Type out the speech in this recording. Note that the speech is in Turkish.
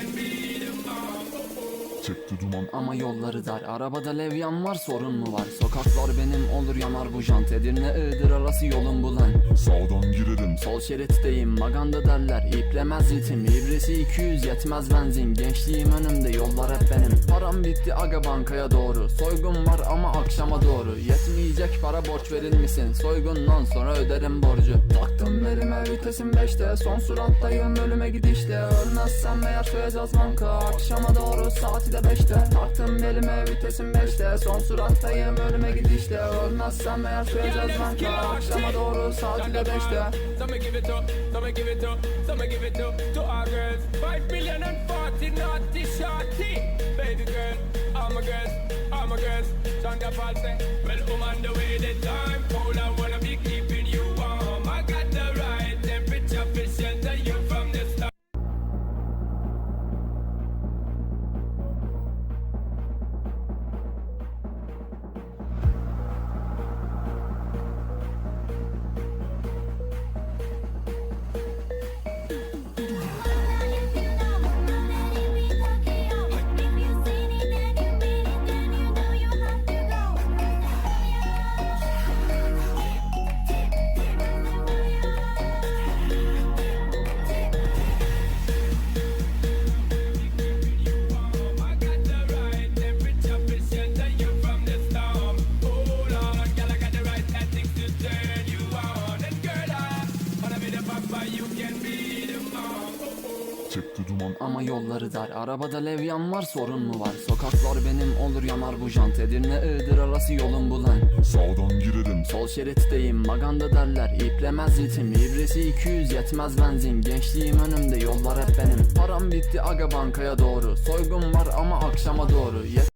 can be Çekti duman. Ama yolları dar. Arabada levyan var sorun mu var? Sokaklar benim olur yanar bu jant. Edirne Iğdır arası yolun bulan Sağdan girerim. Sol şeritteyim maganda derler. İplemez ritim ibresi 200 yetmez benzin. Gençliğim önümde yollar hep benim. Param bitti aga bankaya doğru. Soygun var ama akşama doğru. Yetmeyecek para borç verir misin? Soygundan sonra öderim borcu. Taktım belime vitesim 5'te Son surattayım ölüme gidişte. Ölmezsem eğer söyleyeceğiz banka. Akşama doğru saati de 5'te Taktım belime vitesim 5'te Son surattayım ölüme gidişte Ölmezsem eğer söyleyeceğiz banka Akşama doğru saati de 5'te Some give it up, some give it up, some give it up to our girls. Five million and forty naughty shorty. Baby girl, all my girls, all my girls. Shonda Paul say, well, I'm on the way the time cold. I wanna be keeping Çekti duman. Ama yolları dar. Arabada levyan var sorun mu var? Sokaklar benim olur yanar bu jant. Edirne Iğdır arası yolun bulan Sağdan girerim. Sol şeritteyim maganda derler. İplemez ritim. İbresi 200 yetmez benzin. Gençliğim önümde yollar hep benim. Param bitti aga bankaya doğru. Soygun var ama akşama doğru. Yet-